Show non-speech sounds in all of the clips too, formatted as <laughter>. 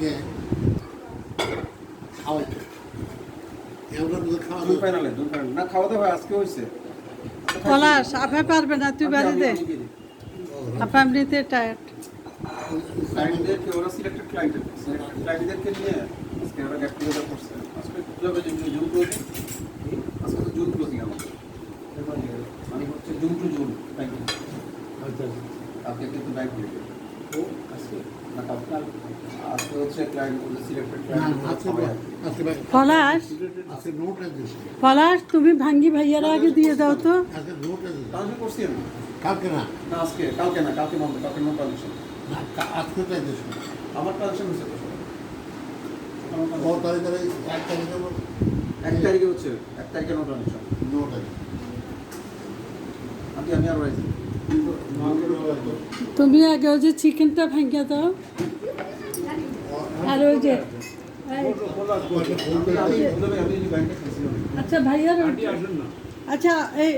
আজকে খাওয়াই এগুলো দুধ খাওয়া দুই ফাইনালে দুই না খাওয়া দাওয়া আজকে হয়েছে পলাশ আপে পারবে না তুই বাড়ি দে। আমি- আমি- আপা এমনিতে টায়ার্ড ক্লায়েন্টদেরকে ওরা সিলেক্টেড ক্লায়েন্টের ক্লায়েন্টদেরকে নিয়ে আজকে ওরা গেট টুগেদার করছে। আজকে কীভাবে যে জুন ক্লোজিং আজকে তো জুন ক্লোজিং আমাদের। মানে হচ্ছে জুন টু জুন ব্যাংকিং কালকে কিন্তু ব্যাংক খুলে দেবে। না কালকে আজকে হচ্ছে ক্লায়েন্ট সিলেক্টেড ক্লায়েন্ট ভাই পলাশ? তুমি ভাঙ্গি ভাইয়ার আগে দিয়ে দাও তো। করছি আমি। কালকে না? না আজকে কালকে না কালকে বন্ধ কালকে নো ট্রানজিশন আজকে তাই আমার ট্রানজিশন হচ্ছে তারিখে এক তারিখে এক তারিখে হচ্ছে এক তারিখে নো ট্রানজিশন নোট আছে আমি আমি আর রাইছি তুমি আগে ওই যে চিকেনটা ভাঙ্গা দাও। আর ওই যে আচ্ছা ভাইয়ার আচ্ছা এই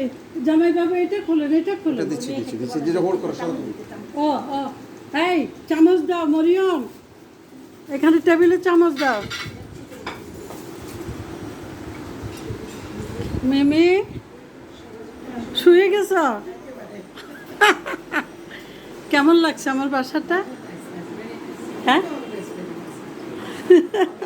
জামাই বাবু এটা খোলেন এটা খোলেন। দিচ্ছি দিচ্ছি দিচ্ছি যেটা হোল্ড করো ও ও এই চামচ দাও মরিয়ম। এখানে টেবিলে চামচ দাও। মেমে শুয়ে গেছ? কেমন লাগছে আমার বাসাটা? হ্যাঁ? <laughs>